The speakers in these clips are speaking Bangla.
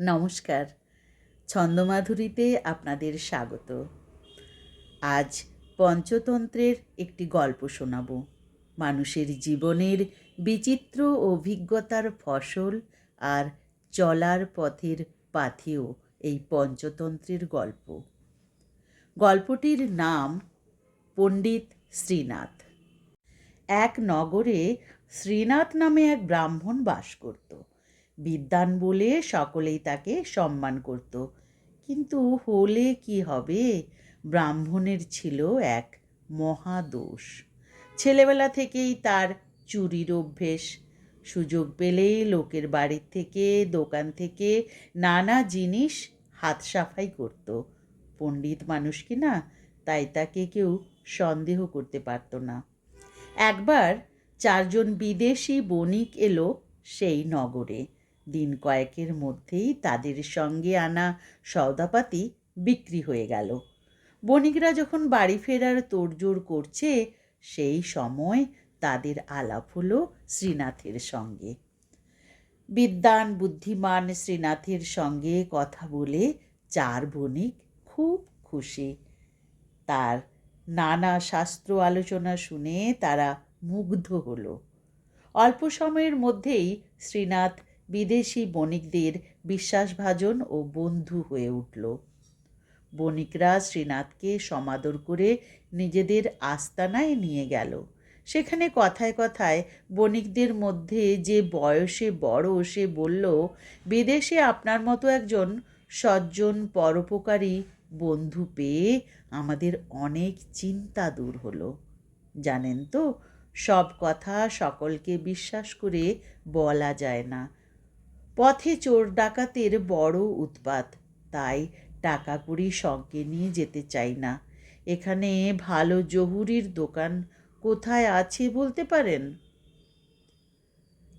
নমস্কার। ছন্দমাধুরীতে আপনাদের স্বাগত। আজ পঞ্চতন্ত্রের একটি গল্প শোনাব। মানুষের জীবনের বিচিত্র অভিজ্ঞতার ফসল আর চলার পথের পাথেও এই পঞ্চতন্ত্রের গল্প। গল্পটির নাম পণ্ডিত শ্রীনাথ। এক নগরে শ্রীনাথ নামে এক ব্রাহ্মণ বাস করত। বিদ্বান বলে সকলেই তাকে সম্মান করত। কিন্তু হলে কি হবে? ব্রাহ্মণের ছিল এক মহাদোষ ছেলেবেলা থেকেই তার চুরির অভ্যেস। সুযোগ পেলেই লোকের বাড়ির থেকে, দোকান থেকে নানা জিনিস হাত সাফাই করত। পণ্ডিত মানুষ কি না, তাই তাকে কেউ সন্দেহ করতে পারত না। একবার চারজন বিদেশি বণিক এলো সেই নগরে। দিন কয়েকের মধ্যেই তাদের সঙ্গে আনা সওদাপাতি বিক্রি হয়ে গেল। বণিকরা যখন বাড়ি ফেরার তোড়জোড় করছে, সেই সময় তাদের আলাপ হলো শ্রীনাথের সঙ্গে। বিদ্যান বুদ্ধিমান শ্রীনাথের সঙ্গে কথা বলে চার বণিক খুব খুশি। তার নানা শাস্ত্র আলোচনা শুনে তারা মুগ্ধ হলো। অল্প সময়ের মধ্যেই শ্রীনাথ বিদেশি বণিকদের বিশ্বাসভাজন ও বন্ধু হয়ে উঠল। বণিকরা শ্রীনাথকে সমাদর করে নিজেদের আস্তানায় নিয়ে গেল। সেখানে কথায় কথায় বণিকদের মধ্যে যে বয়সে বড় সে বলল, বিদেশে আপনার মতো একজন সজ্জন, পরোপকারী বন্ধু পেয়ে আমাদের অনেক চিন্তা দূর হলো। জানেন তো, সব কথা সকলকে বিশ্বাস করে বলা যায় না। পথে চোর ডাকাতের বড় উৎপাত। তাই টাকা কুড়ি সঙ্গে নিয়ে যেতে চাই না। এখানে ভালো জহুরির দোকান কোথায় আছে বলতে পারেন?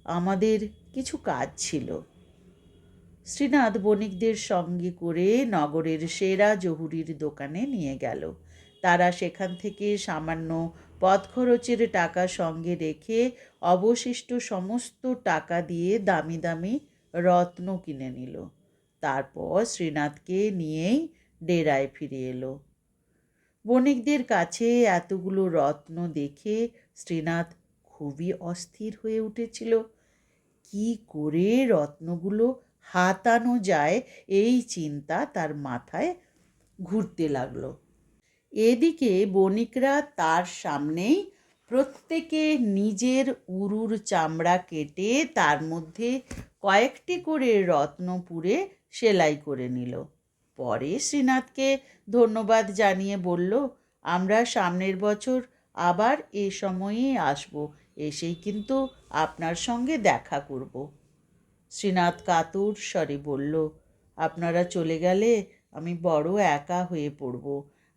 আমাদের কিছু কাজ ছিল। শ্রীনাথ বণিকদের সঙ্গে করে নগরের সেরা জহুরির দোকানে নিয়ে গেল। তারা সেখান থেকে সামান্য পথ খরচের টাকা সঙ্গে রেখে অবশিষ্ট সমস্ত টাকা দিয়ে দামি দামি রত্ন কিনে নিল। তারপর শ্রীনাথকে নিয়েই ডেরায় ফিরে এলো। বণিকদের কাছে এতগুলো রত্ন দেখে শ্রীনাথ খুবই অস্থির হয়ে উঠেছিল। কি করে রত্নগুলো হাতানো যায় এই চিন্তা তার মাথায় ঘুরতে লাগল। এদিকে বণিকরা তার সামনেই প্রত্যেকে নিজের উরুর চামড়া কেটে তার মধ্যে কয়েকটি করে রত্ন পুরে সেলাই করে নিল। পরে শ্রীনাথকে ধন্যবাদ জানিয়ে বলল, আমরা সামনের বছর আবার এ সময়েই আসব, এসেই কিন্তু আপনার সঙ্গে দেখা করব। শ্রীনাথ কাতুর স্বরে বলল, আপনারা চলে গেলে আমি বড় একা হয়ে পড়ব।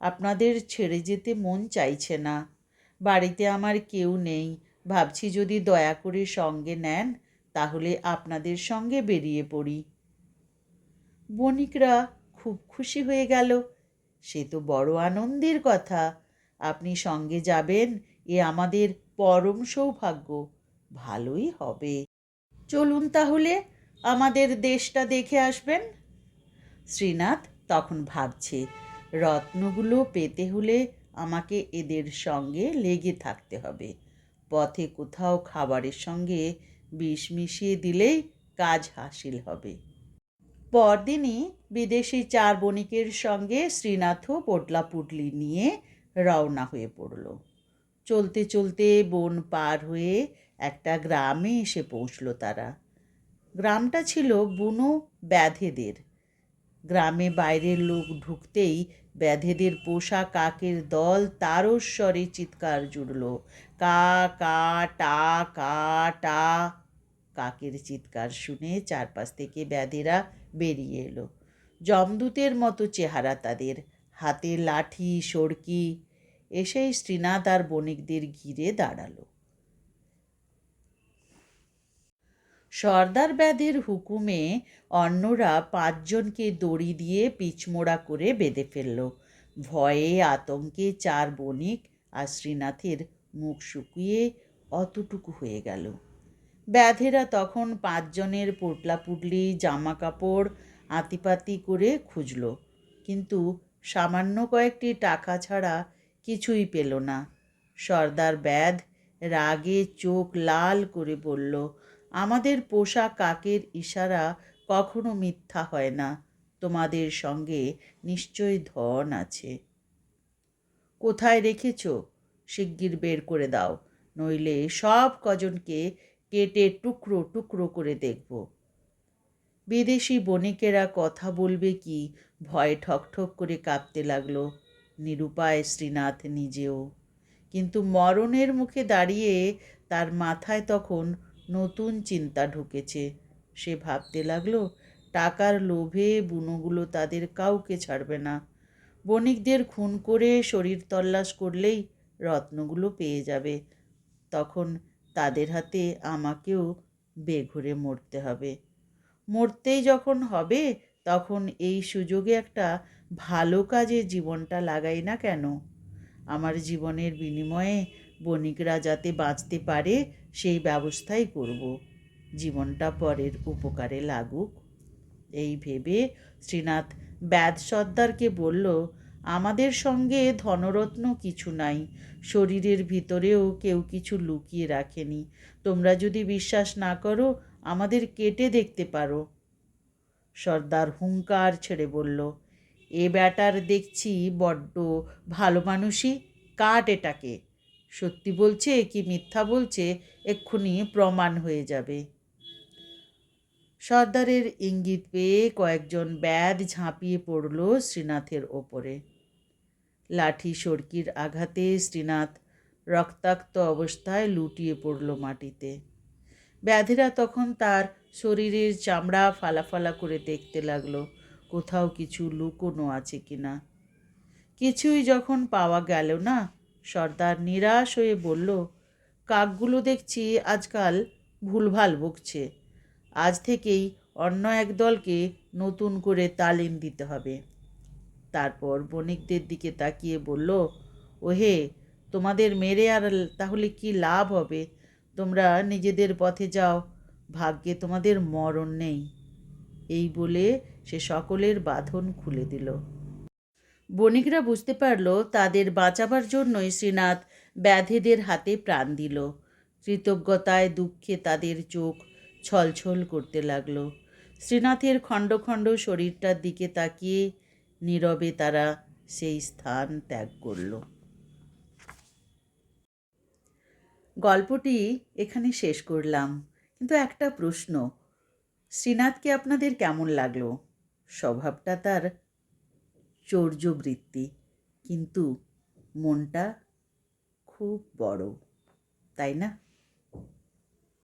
আপনাদের ছেড়ে যেতে মন চাইছে না। বাড়িতে আমার কেউ নেই। ভাবছি যদি দয়া করে সঙ্গে নেন তাহলে আপনাদের সঙ্গে বেরিয়ে পড়ি। বণিকরা খুব খুশি হয়ে গেল। সে তো বড় আনন্দের কথা। আপনি সঙ্গে যাবেন, এ আমাদের পরম সৌভাগ্য। ভালোই হবে। চলুন তাহলে, আমাদের দেশটা দেখে আসবেন। শ্রীনাথ তখন ভাবছে, রত্নগুলো পেতে হলে আমাকে এদের সঙ্গে লেগে থাকতে হবে। পথে কোথাও খাবারের সঙ্গে বিষ মিশিয়ে দিলেই কাজ হাসিল হবে। পরদিনই বিদেশি চার বণিকের সঙ্গে শ্রীনাথও পোটলা পুটলি নিয়ে রওনা হয়ে পড়ল। চলতে চলতে বন পার হয়ে একটা গ্রামে এসে পৌঁছল তারা। গ্রামটা ছিল বুনো ব্যাধেদের। গ্রামে বাইরের লোক ঢুকতেই ব্যাধেদের পোষা কাকের দল তারস্বরে চিৎকার জুড়ল। কা কা, টা কা, টা। কাকের চিৎকার শুনে চারপাশ থেকে ব্যাধেরা বেরিয়ে এলো। জমদূতের মতো চেহারা তাদের। হাতে লাঠি, সড়কি, এসেই শ্রীনাথ আর বণিকদের ঘিরে দাঁড়াল। সর্দার ব্যাধের হুকুমে অন্যরা পাঁচজনকে দড়ি দিয়ে পিচমোড়া করে বেঁধে ফেলল। ভয়ে আতঙ্কে চার বণিক আর শ্রীনাথের মুখ শুকিয়ে অতটুকু হয়ে গেল। ব্যাধেরা তখন পাঁচজনের পোটলা পুটলি জামা কাপড় আতিপাতি করে খুঁজল, কিন্তু সামান্য কয়েকটি টাকা ছাড়া কিছুই পেল না। সর্দার ব্যাধ রাগে চোখ লাল করে বলল আমাদের পোষা কাকের ইশারা কখনো মিথ্যা হয় না। তোমাদের সঙ্গে নিশ্চয় ধন আছে। কোথায় রেখেছ? শিগগির বের করে দাও, নইলে সব কজনকে কেটে টুকরো টুকরো করে দেখব। বিদেশি বণিকেরা কথা বলবে কি? ভয়ে ঠকঠক করে কাঁপতে লাগল। নিরুপায় শ্রীনাথ নিজেও। কিন্তু মরণের মুখে দাঁড়িয়ে তার মাথায় তখন নতুন চিন্তা ঢুকেছে। সে ভাবতে লাগল, টাকার লোভে বুনোগুলো তাদের কাউকে ছাড়বে না। বণিকদের খুন করে শরীর তল্লাশ করলেই রত্নগুলো পেয়ে যাবে। তখন তাদের হাতে আমাকেও বেঘরে মরতে হবে। মরতেই যখন হবে, তখন এই সুযোগে একটা ভালো কাজে জীবনটা লাগাই না কেন? আমার জীবনের বিনিময়ে বণিকরা যাতে বাঁচতে পারে, সেই ব্যবস্থাই করব। জীবনটা পরের উপকারে লাগুক। এই ভেবে শ্রীনাথ ব্যাদ সর্দারকে বলল, আমাদের সঙ্গে ধনরত্ন কিছু নাই। শরীরের ভিতরেও কেউ কিছু লুকিয়ে রাখেনি। তোমরা যদি বিশ্বাস না করো, আমাদের কেটে দেখতে পারো। সর্দার হুঙ্কার ছেড়ে বলল, এ ব্যাটার দেখছি বড্ড ভালো মানুষই। কাট এটাকে। সত্যি বলছে কি মিথ্যা বলছে এক্ষুনি প্রমাণ হয়ে যাবে। সর্দারের ইঙ্গিত পেয়ে কয়েকজন ব্যাদ ঝাঁপিয়ে পড়ল শ্রীনাথের ওপরে। লাঠি সরকির আঘাতে শ্রীনাথ রক্তাক্ত অবস্থায় লুটিয়ে পড়ল মাটিতে। ব্যাধেরা তখন তার শরীরের চামড়া ফালাফালা করে দেখতে লাগল, কোথাও কিছু লুকোনো আছে কিনা। কিছুই যখন পাওয়া গেল না সর্দার নিরাশ হয়ে বলল, কাকগুলো দেখছি আজকাল ভুলভাল বকছে। আজ থেকেই অন্য এক দলকে নতুন করে তালিম দিতে হবে। তারপর বণিকদের দিকে তাকিয়ে বলল, ওহে, তোমাদের মেরে আর তাহলে কি লাভ হবে? তোমরা নিজেদের পথে যাও, ভাগ্যে তোমাদের মরণ নেই। এই বলে সে সকলের বাঁধন খুলে দিল। বণিকরা বুঝতে পারল তাদের বাঁচাবার জন্যই শ্রীনাথ ব্যাধেদের হাতে প্রাণ দিল। কৃতজ্ঞতায় দুঃখে তাদের চোখ ছলছল করতে লাগল। শ্রীনাথের খণ্ড খণ্ড শরীরটার দিকে তাকিয়ে নীরবে তারা সেই স্থান ত্যাগ করল। গল্পটি এখানে শেষ করলাম। কিন্তু একটা প্রশ্ন শ্রীনাথকে আপনাদের কেমন লাগল? স্বভাবটা তার চৌর্যবৃত্তি। কিন্তু মনটা খুব বড় তাই না?